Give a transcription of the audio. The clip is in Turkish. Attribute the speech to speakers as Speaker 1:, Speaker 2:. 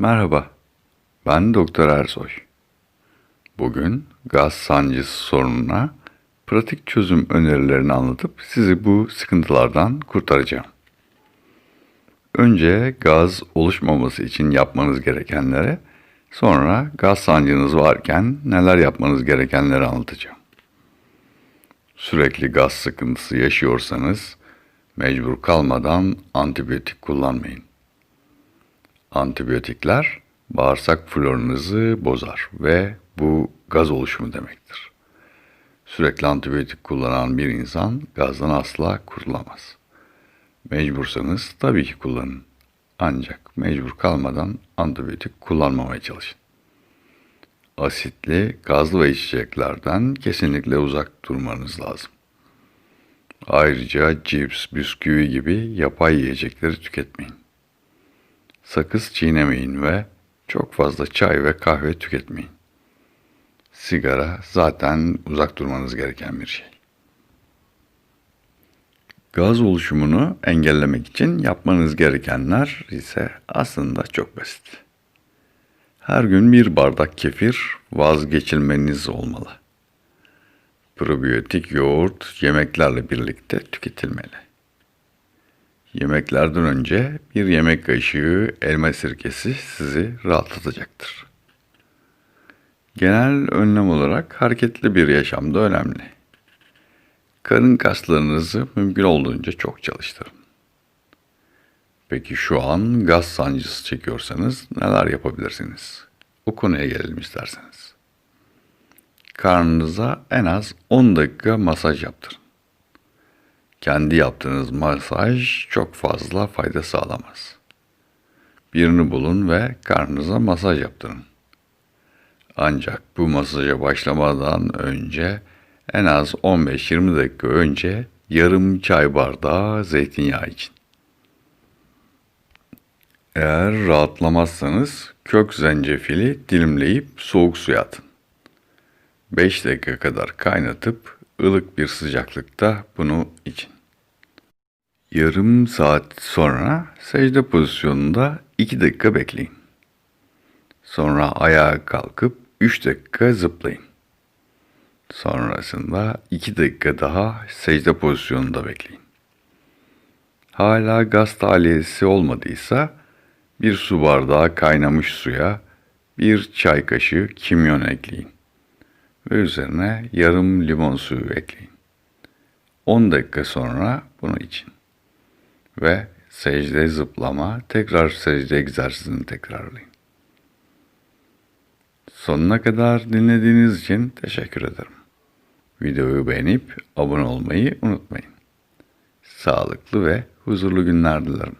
Speaker 1: Merhaba, ben Doktor Ersoy. Bugün gaz sancısı sorununa pratik çözüm önerilerini anlatıp sizi bu sıkıntılardan kurtaracağım. Önce gaz oluşmaması için yapmanız gerekenlere, sonra gaz sancınız varken neler yapmanız gerekenleri anlatacağım. Sürekli gaz sıkıntısı yaşıyorsanız mecbur kalmadan antibiyotik kullanmayın. Antibiyotikler bağırsak florunuzu bozar ve bu gaz oluşumu demektir. Sürekli antibiyotik kullanan bir insan gazdan asla kurtulamaz. Mecbursanız tabii ki kullanın. Ancak mecbur kalmadan antibiyotik kullanmamaya çalışın. Asitli, gazlı ve içeceklerden kesinlikle uzak durmanız lazım. Ayrıca cips, bisküvi gibi yapay yiyecekleri tüketmeyin. Sakız çiğnemeyin ve çok fazla çay ve kahve tüketmeyin. Sigara zaten uzak durmanız gereken bir şey. Gaz oluşumunu engellemek için yapmanız gerekenler ise aslında çok basit. Her gün bir bardak kefir vazgeçilmeniz olmalı. Probiyotik yoğurt yemeklerle birlikte tüketilmeli. Yemeklerden önce bir yemek kaşığı elma sirkesi sizi rahatlatacaktır. Genel önlem olarak hareketli bir yaşam da önemli. Karın kaslarınızı mümkün olduğunca çok çalıştırın. Peki şu an gaz sancısı çekiyorsanız neler yapabilirsiniz? O konuya gelelim isterseniz. Karnınıza en az 10 dakika masaj yaptırın. Kendi yaptığınız masaj çok fazla fayda sağlamaz. Birini bulun ve karnınıza masaj yaptırın. Ancak bu masaja başlamadan önce en az 15-20 dakika önce yarım çay bardağı zeytinyağı için. Eğer rahatlamazsanız kök zencefili dilimleyip soğuk suya atın. 5 dakika kadar kaynatıp ılık bir sıcaklıkta bunu için. Yarım saat sonra secde pozisyonunda 2 dakika bekleyin. Sonra ayağa kalkıp 3 dakika zıplayın. Sonrasında 2 dakika daha secde pozisyonunda bekleyin. Hala gaz tahliyesi olmadıysa bir su bardağı kaynamış suya bir çay kaşığı kimyon ekleyin ve üzerine yarım limon suyu ekleyin. 10 dakika sonra bunu için. Ve secde zıplama, tekrar secde egzersizini tekrarlayın. Sonuna kadar dinlediğiniz için teşekkür ederim. Videoyu beğenip abone olmayı unutmayın. Sağlıklı ve huzurlu günler dilerim.